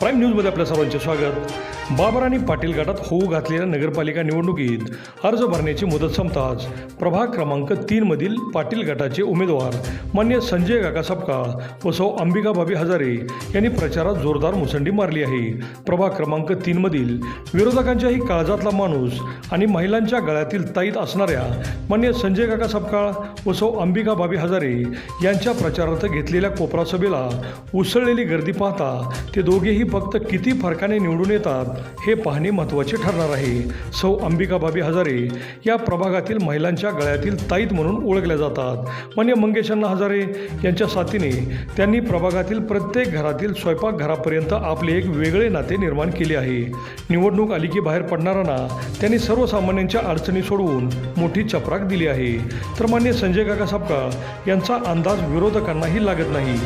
Prime न्यूजमध्ये आपल्या सर्वांचे स्वागत. बाबर आणि पाटील गटात होऊ घातलेल्या नगरपालिका निवडणुकीत अर्ज भरण्याची मुदत संपताच प्रभाग क्रमांक तीनमधील पाटील गटाचे उमेदवार मान्य संजय काका सपकाळ व सौ अंबिकाबाबी हजारे यांनी प्रचारात जोरदार मुसंडी मारली आहे. प्रभाग क्रमांक तीनमधील विरोधकांच्याही काळजातला माणूस आणि महिलांच्या गळ्यातील ताईत असणाऱ्या मान्य संजय काका सपकाळ व सौ अंबिकाबाबी हजारे यांच्या प्रचारार्थ घेतलेल्या कोपरा सभेला उसळलेली गर्दी पाहता ते दोघेही फक्त किती फरकाने निवडून येतात हे पाहणे महत्त्वाचे ठरणार आहे. सौ अंबिकाबाबी हजारे या प्रभागातील महिलांच्या गळ्यातील ताईत म्हणून ओळखल्या जातात. म्हणजे मंगेशांना हजारे यांच्या साथीने त्यांनी प्रभागातील प्रत्येक घरातील स्वयंपाकघरापर्यंत आपले एक वेगळे नाते निर्माण केले आहे. निवडणूक आली की बाहेर पडणाऱ्यांना त्यांनी सर्वसामान्यांच्या अडचणी सोडवून मोठी चपराक दिली आहे. तर मान्य संजय काका सपकाळ यांचा अंदाज विरोधकांनाही लागत नाही.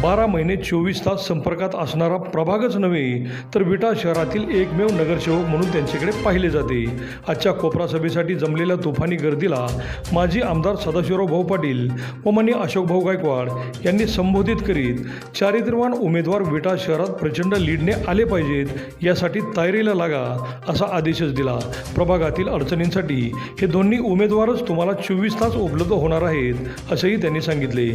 बारा महिने चोवीस तास संपर्कात असणारा प्रभागच नव्हे तर विटा शहरातील एकमेव नगरसेवक म्हणून त्यांच्याकडे पाहिले जाते. आजच्या कोपरा सभेसाठी जमलेल्या तुफानी गर्दीला माजी आमदार सदाशिवराव भाऊ पाटील व मान्य अशोक भाऊ गायकवाड यांनी संबोधित करीत चारित्र्यवान उमेदवार विटा शहरात प्रचंड लीडने आले पाहिजेत यासाठी तयारीला लागा असा आदेशच दिला. प्रभागातील अडचणींसाठी हे दोन्ही उमेदवारच तुम्हाला चोवीस तास उपलब्ध होणार आहेत असंही त्यांनी सांगितले.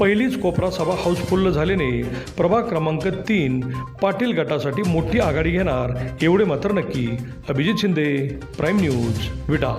पहिलीच कोपरा सभा हाऊसफुल प्रफुल्ल झाल्याने प्रभाग क्रमांक तीन पाटील गटासाठी मोठी आघाडी घेणार एवढे मात्र नक्की. Abhijit Shinde prime news Vita.